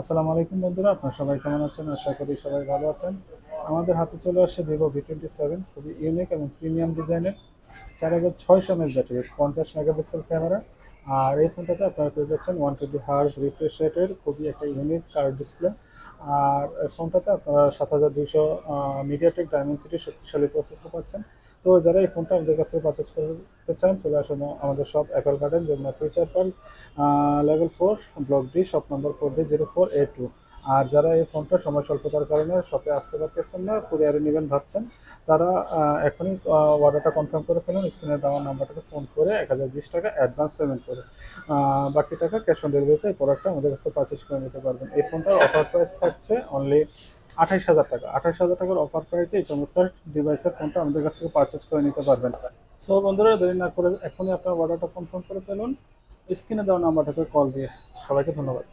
আসসালামু আলাইকুম বন্ধুরা, আপনারা সবাই কেমন আছেন? আশা করি সবাই ভালো আছেন। আমাদের হাতে চলে আসছে ভিভো ভি টোয়েন্টি সেভেন খুবই ইউনিক এবং প্রিমিয়াম ডিজাইনের চার হাজার ছয়শো এমএস ব্যাটারি, পঞ্চাশ মেগাপিক্সেল ক্যামেরা আর এই ফোনটাতে আপনারা পেয়ে যাচ্ছেন ওয়ান টোয়েন্টি হার্স রিফ্রেশ রেটের খুবই একটা ইউনিক কার ডিসপ্লে আর এই ফোনটাতে আপনারা সাত হাজার দুইশো মিডিয়াটেক ডায়মেন্সিটি শক্তিশালী প্রসেসর পাচ্ছেন। তো যারা এই ফোনটা আমাদের কাছ থেকে পারচেজ করতে চান, চলে আসুন আমাদের সব অ্যাপেল গার্ডেন যেমন future park level four block D shop number four D zero four eight two আর যারা এই ফোনটা সময় স্বল্পতার কারণে শপে আসতে পারতেছেন না কুরিয়ারে নেবেন ভাবছেন, তারা এখনই অর্ডারটা কনফার্ম করে ফেলুন স্ক্রিনে দেওয়া নাম্বারটাতে ফোন করে এক হাজার বিশ টাকা অ্যাডভান্স পেমেন্ট করে। বাকি টাকা ক্যাশ অন ডেলিভারিতে এই প্রোডাক্টটা আমাদের কাছে পারচেস করে নিতে পারবেন। এই ফোনটার অফার প্রাইস থাকছে অনলি আঠাইশ হাজার টাকা। আঠাইশ হাজার টাকার অফার প্রাইসে এই চমৎকার ডিভাইসের ফোনটা আমাদের কাছ থেকে পারচেস করে নিতে পারবেন। সো বন্ধুরা, দেরি না করে এখনই আপনার অর্ডারটা কনফার্ম করে ফেলুন। স্ক্রিনে দেওয়া নাম্বারটাতে কল দিয়ে সবাইকে ধন্যবাদ।